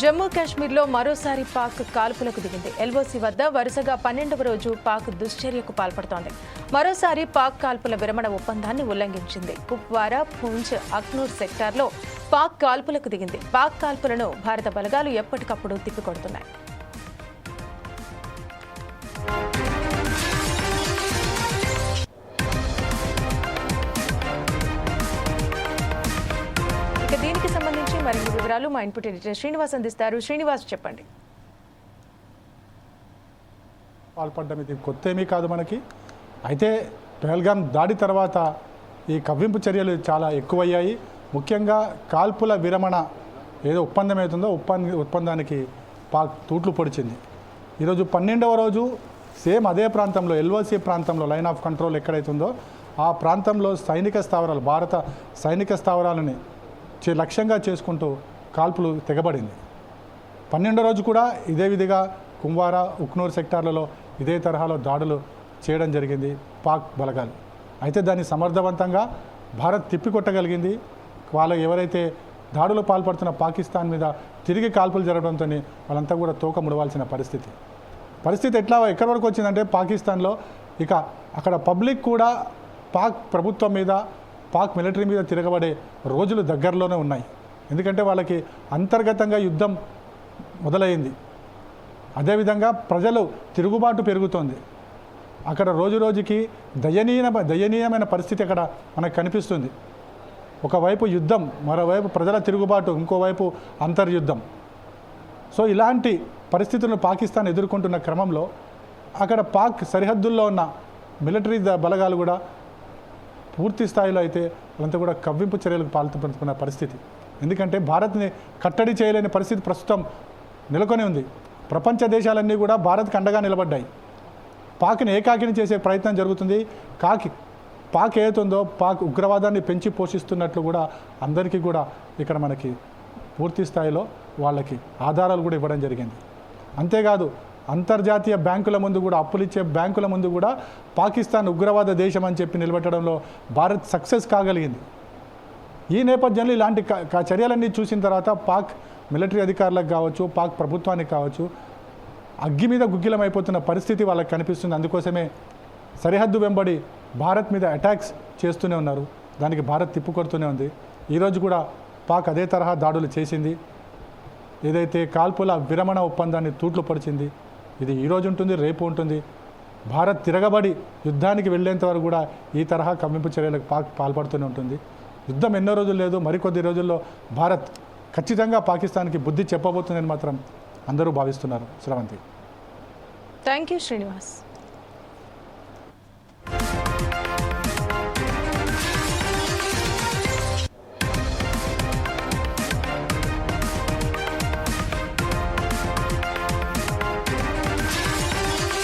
జమ్మూ కాశ్మీర్లో మరోసారి పాక్ కాల్పులకు దిగింది. ఎల్ఓసి వద్ద వరుసగా పన్నెండవ రోజు పాక్ దుశ్చర్యకు పాల్పడుతోంది. మరోసారి పాక్ కాల్పుల విరమణ ఒప్పందాన్ని ఉల్లంఘించింది. కుప్వారా పూంచ్ అక్నూర్ సెక్టార్లో పాక్ కాల్పులకు దిగింది. పాక్ కాల్పులను భారత బలగాలు ఎప్పటికప్పుడు తిప్పికొడుతున్నాయి. మరిన్ని వివరాలు మా ఇన్పుట్ ఎడిటర్ శ్రీనివాస్ అందిస్తారు. శ్రీనివాస్ చెప్పండి. పాల్పడ్డం ఇది కొత్త ఏమీ కాదు మనకి. అయితే పెహల్గాం దాడి తర్వాత ఈ కవ్వింపు చర్యలు చాలా ఎక్కువయ్యాయి. ముఖ్యంగా కాల్పుల విరమణ ఏదో ఒప్పందం అవుతుందో ఒప్పంద ఒప్పందానికి పాక్ తూట్లు పొడిచింది. ఈరోజు పన్నెండవ రోజు సేమ్ అదే ప్రాంతంలో ఎల్ఓసి ప్రాంతంలో లైన్ ఆఫ్ కంట్రోల్ ఎక్కడైతుందో ఆ ప్రాంతంలో సైనిక స్థావరాలు భారత సైనిక స్థావరాలని లక్ష్యంగా చేసుకుంటూ కాల్పులు తెగబడింది. పన్నెండో రోజు కూడా ఇదే విధిగా కుంవారా ఉక్నూర్ సెక్టార్లలో ఇదే తరహాలో దాడులు చేయడం జరిగింది పాక్ బలగాలు. అయితే దాన్ని సమర్థవంతంగా భారత్ తిప్పికొట్టగలిగింది. వాళ్ళు ఎవరైతే దాడులు పాల్పడుతున్న పాకిస్తాన్ మీద తిరిగి కాల్పులు జరగడంతో వాళ్ళంతా కూడా తోక ముడవాల్సిన పరిస్థితి. పరిస్థితి ఎట్లా ఎక్కడి వరకు వచ్చిందంటే పాకిస్తాన్లో ఇక అక్కడ పబ్లిక్ కూడా పాక్ ప్రభుత్వం మీద పాక్ మిలిటరీ మీద తిరగబడే రోజులు దగ్గరలోనే ఉన్నాయి. ఎందుకంటే వాళ్ళకి అంతర్గతంగా యుద్ధం మొదలైంది. అదేవిధంగా ప్రజలు తిరుగుబాటు పెరుగుతోంది. అక్కడ రోజు రోజుకి దయనీయ దయనీయమైన పరిస్థితి అక్కడ మనకు కనిపిస్తుంది. ఒకవైపు యుద్ధం మరోవైపు ప్రజల తిరుగుబాటు ఇంకోవైపు అంతర్యుద్ధం. సో ఇలాంటి పరిస్థితులను పాకిస్తాన్ ఎదుర్కొంటున్న క్రమంలో అక్కడ పాక్ సరిహద్దుల్లో ఉన్న మిలిటరీ బలగాలు కూడా పూర్తి స్థాయిలో అయితే వాళ్ళంతా కూడా కవ్వింపు చర్యలకు పాల్పడుతున్న పరిస్థితి. ఎందుకంటే భారత్ని కట్టడి చేయలేని పరిస్థితి ప్రస్తుతం నెలకొని ఉంది. ప్రపంచ దేశాలన్నీ కూడా భారత్కి అండగా నిలబడ్డాయి. పాక్ని ఏకాకిని చేసే ప్రయత్నం జరుగుతుంది. కాకి పాక్ ఏతుందో పాక్ ఉగ్రవాదాన్ని పెంచి పోషిస్తున్నట్లు కూడా అందరికీ కూడా ఇక్కడ మనకి పూర్తి స్థాయిలో వాళ్ళకి ఆధారాలు కూడా ఇవ్వడం జరిగింది. అంతేకాదు అంతర్జాతీయ బ్యాంకుల ముందు కూడా అప్పులు ఇచ్చే బ్యాంకుల ముందు కూడా పాకిస్తాన్ ఉగ్రవాద దేశం అని చెప్పి నిలబెట్టడంలో భారత్ సక్సెస్ కాగలిగింది. ఈ నేపథ్యంలో ఇలాంటి చర్యలన్నీ చూసిన తర్వాత పాక్ మిలిటరీ అధికారులకు కావచ్చు పాక్ ప్రభుత్వానికి కావచ్చు అగ్గి మీద గుగ్గిలమైపోతున్న పరిస్థితి వాళ్ళకి కనిపిస్తుంది. అందుకోసమే సరిహద్దు వెంబడి భారత్ మీద అటాక్స్ చేస్తూనే ఉన్నారు. దానికి భారత్ తిప్పుకొడుతూనే ఉంది. ఈరోజు కూడా పాక్ అదే తరహా దాడులు చేసింది. ఏదైతే కాల్పుల విరమణ ఒప్పందాన్ని తూట్లు పొడిచింది ఇది ఈరోజు ఉంటుంది రేపు ఉంటుంది. భారత్ తిరగబడి యుద్ధానికి వెళ్ళేంత వరకు కూడా ఈ తరహా కమ్మింపు చర్యలకు పాక్ పాల్పడుతూనే ఉంటుంది. యుద్ధం ఎన్నో రోజులు లేదు మరికొద్ది రోజుల్లో భారత్ ఖచ్చితంగా పాకిస్తాన్కి బుద్ధి చెప్పబోతుందని మాత్రం అందరూ భావిస్తున్నారు. శ్రవంతి. Thank you Srinivas